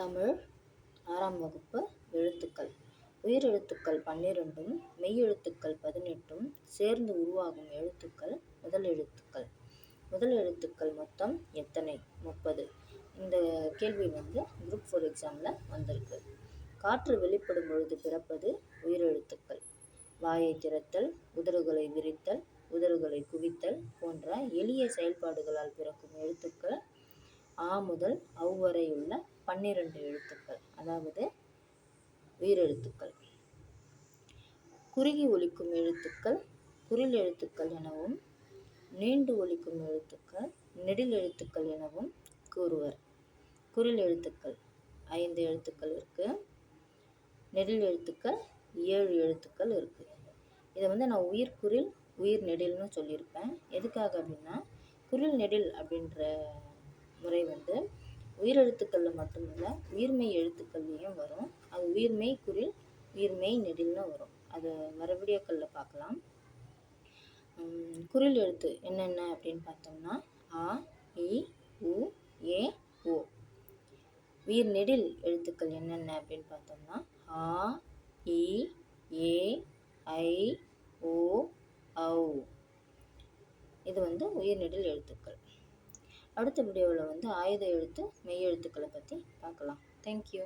தமிழ் ஆறாம் வகுப்பு எழுத்துக்கள். உயிரெழுத்துக்கள் பன்னிரெண்டும் மெய்யெழுத்துக்கள் பதினெட்டும் சேர்ந்து உருவாகும் எழுத்துக்கள் முதல் எழுத்துக்கள். முதல் எழுத்துக்கள் மொத்தம் எத்தனை? முப்பது. இந்த கேள்வி வந்து குரூப் ஃபோர் எக்ஸாமில் வந்திருக்கு. காற்று வெளிப்படும் பொழுது பிறப்பது உயிரெழுத்துக்கள். வாயை திறத்தல் உதடுகளை விரித்தல் உதடுகளை குவித்தல் போன்ற எளிய செயல்பாடுகளால் பிறக்கும் எழுத்துக்கள் ஆ முதல் அவ் வரை உள்ள பன்னிரண்டு எழுத்துக்கள் அதாவது உயிரெழுத்துக்கள். குறுகி ஒலிக்கும் எழுத்துக்கள் குறில் எழுத்துக்கள் எனவும் நீண்டு ஒலிக்கும் எழுத்துக்கள் நெடில் எழுத்துக்கள் எனவும் கூறுவர். குறில் எழுத்துக்கள் ஐந்து எழுத்துக்கள் இருக்குது நெடில் எழுத்துக்கள் ஏழு எழுத்துக்கள் இருக்குது இதை வந்து நான் உயிர் குரில் உயிர் நெடில்னு சொல்லியிருப்பேன். எதுக்காக அப்படின்னா குரில் நெடில் அப்படின்ற முறை வந்து உயிரெழுத்துக்களில் இல்லை உயிர்மெய் எழுத்துக்கள்லேயும் வரும். அது உயிர்மெய் குரில் உயிர்மெய் நெடில்னு வரும். அது வர பார்க்கலாம் குரில் எழுத்து என்னென்ன அப்படின்னு பார்த்தோம்னா ஆ இ உ ஏ ஓ. உயிர் நெடில் எழுத்துக்கள் என்னென்ன அப்படின்னு பார்த்தோம்னா ஆ இ ஏ ஐ ஓ ஔ. இது வந்து உயிர் நெடில் எழுத்துக்கள். அடுத்த வீடியோவில் வந்து ஆயுத எழுத்து மெய் எழுத்துக்களை பற்றி பார்க்கலாம். தேங்க்யூ